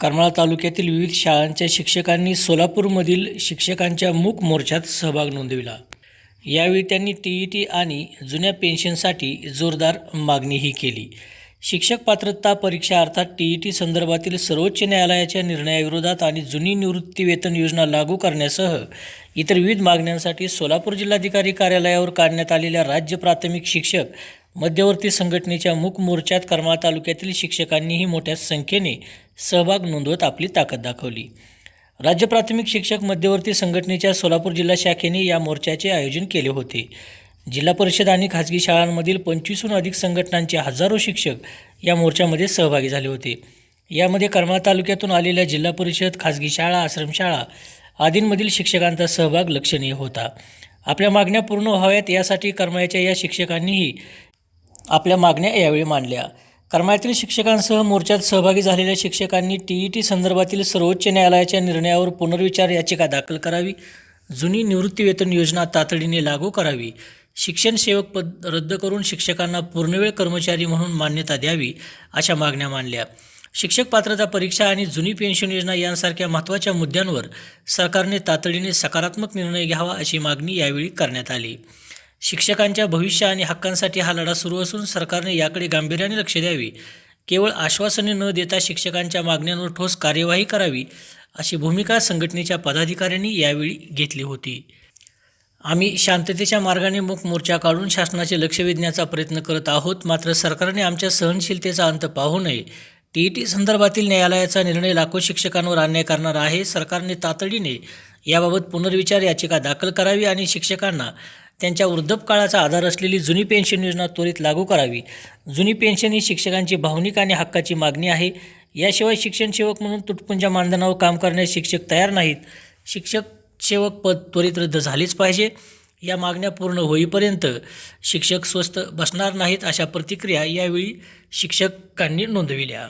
करमाळा तालुक्यातील विविध शाळांच्या शिक्षकांनी सोलापूरमधील शिक्षकांच्या मूक मोर्चात सहभाग नोंदविला. यावेळी त्यांनी टी ई टी आणि जुन्या पेन्शनसाठी जोरदार मागणीही केली. शिक्षक पात्रता परीक्षा अर्थात टी ई टी संदर्भातील सर्वोच्च न्यायालयाच्या निर्णयाविरोधात आणि जुनी निवृत्ती वेतन योजना लागू करण्यासह इतर विविध मागण्यांसाठी सोलापूर जिल्हाधिकारी कार्यालयावर काढण्यात आलेल्या राज्य प्राथमिक शिक्षक मध्यवर्ती संघटनेच्या मूक मोर्चात करमाळा तालुक्यातील शिक्षकांनीही मोठ्या संख्येने सहभाग नोंदवत आपली ताकद दाखवली. राज्य प्राथमिक शिक्षक मध्यवर्ती संघटनेच्या सोलापूर जिल्हा शाखेने या मोर्चाचे आयोजन केले होते. जिल्हा परिषद आणि खाजगी शाळांमधील पंचवीसहून अधिक संघटनांचे हजारो शिक्षक या मोर्चामध्ये सहभागी झाले होते. यामध्ये करमाळा तालुक्यातून आलेल्या जिल्हा परिषद खाजगी शाळा आश्रमशाळा आदींमधील शिक्षकांचा सहभाग लक्षणीय होता. आपल्या मागण्या पूर्ण व्हाव्यात यासाठी करमाळ्याच्या या शिक्षकांनीही आपल्या मागण्या यावेळी मांडल्या. करमाळ्यातील शिक्षकांसह मोर्चात सहभागी झालेल्या शिक्षकांनी टी ई टी संदर्भातील सर्वोच्च न्यायालयाच्या निर्णयावर पुनर्विचार याचिका दाखल करावी. जुनी निवृत्तीवेतन योजना तातडीने लागू करावी. शिक्षण सेवक पद रद्द करून शिक्षकांना पूर्णवेळ कर्मचारी म्हणून मान्यता द्यावी अशा मागण्या मांडल्या. शिक्षक पात्रता परीक्षा आणि जुनी पेन्शन योजना यांसारख्या महत्त्वाच्या मुद्द्यांवर सरकारने तातडीने सकारात्मक निर्णय घ्यावा अशी मागणी यावेळी करण्यात आली. शिक्षकांच्या भविष्य आणि हक्कांसाठी हा लढा सुरू असून सरकारने याकडे गांभीर्याने लक्ष द्यावे. केवळ आश्वासने न देता शिक्षकांच्या मागण्यांवर ठोस कार्यवाही करावी अशी भूमिका संघटनेच्या पदाधिकाऱ्यांनी यावेळी घेतली होती. आम्ही शांततेच्या मार्गाने मुख मोर्चा काढून शासनाचे लक्ष वेधण्याचा प्रयत्न करत आहोत. मात्र सरकारने आमच्या सहनशीलतेचा अंत पाहू नये. टी ई टी संदर्भातील न्यायालयाचा निर्णय लाखो शिक्षकांवर अन्याय करणार आहे. सरकारने तातडीने याबाबत पुनर्विचार याचिका दाखल करावी आणि शिक्षकांना त्यांच्या वृद्धपकाळाचा आधार असलेली जुनी पेन्शन योजना त्वरित लागू करावी. जुनी पेन्शन ही शिक्षकांची भावनिक आणि हक्काची मागणी आहे. याशिवाय शिक्षण सेवक म्हणून तुटपुंच्या मानधनावर काम करण्यास शिक्षक तयार नाहीत. शिक्षक सेवक पद त्वरित रद्द झालेच पाहिजे. या मागण्या पूर्ण होईपर्यंत शिक्षक स्वस्त बसणार नाहीत अशा प्रतिक्रिया यावेळी शिक्षकांनी नोंदविल्या.